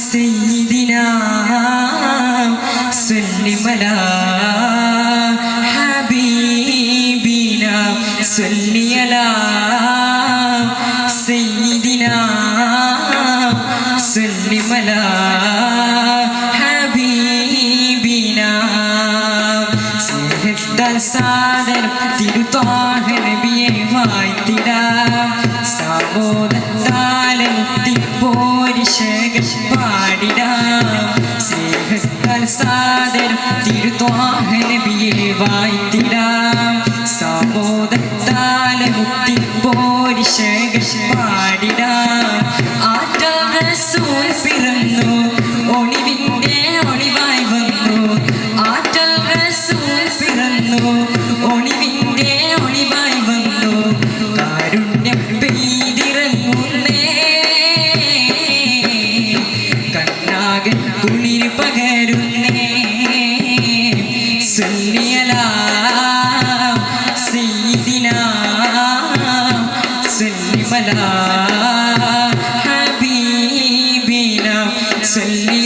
സയ്യിദിനാ സല്ലിമലാ ഹബീബിനാ സല്ലിയലാ സാബോധത്താലെ മുക്തി പോരിശകൾ പാടിടാം. സ്നേഹത്താൽ സാദരം തിരുത്താഹ നബിയെ വായ്ത്തിടാം. സാബോധത്താലെ മുക്തി പാടിടാം സുന്നിയലാ സീദിനാ സുന്നിമലാ ഹബീബിനാ സുന്നിയലാ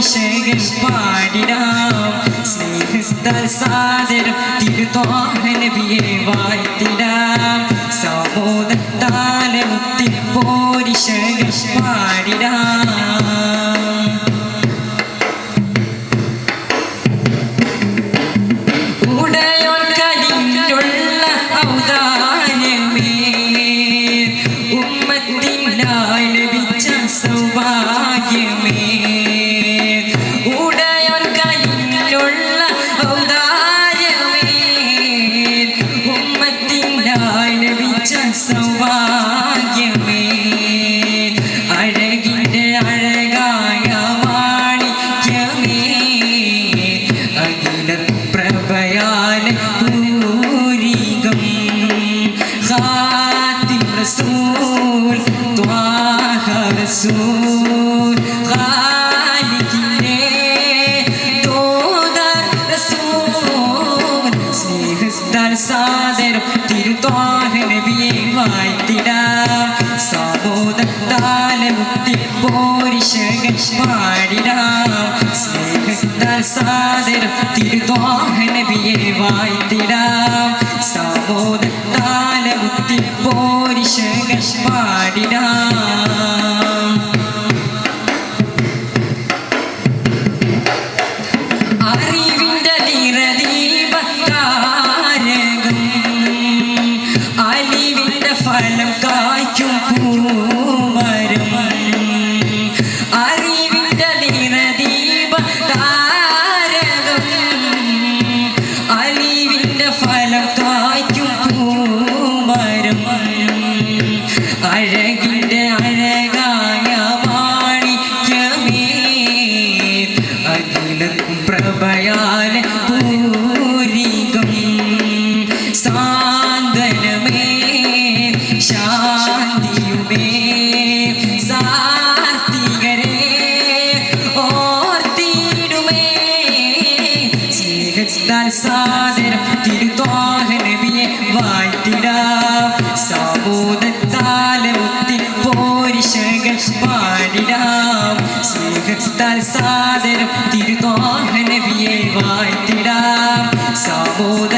പോരിശകൾ പാടിടാം. സ്നേഹത്താൽ സാദർ തിരുത്വാഹ വാഴ്ത്തിടാം. സമൂഹത്താലെ മുക്തി പാടിടാം. ഉടയോൻ കനിഞ്ഞുള്ള ലഭിച്ച സൗഭാഗ്യമേ. അഴകിന്റെ അഴകായ മാണിക്യമേ അഖില പ്രഭയാൽ പൂരികം ഖാത്തിം റസൂൽ ത്വാഹ റസൂൽ. പാടിടാം സ്നേഹത്താൽ സാദരം തിരുത്വാഹ നബിയെ വായ്ത്തിടാം സാന്ത്വനമേ ശാന്തിയുമേ. സാർത്തികരേ ഓർത്തിടുമേ. സ്നേഹത്താൽ സാദരം തിരുത്വാഹ നബിയെ വായ്ത്തിടാം. സാബോധത്താലെ ഒത്തി പോരിശകൾ പാടിടാം. സ്നേഹത്താൽ സാദരം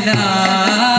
Malala.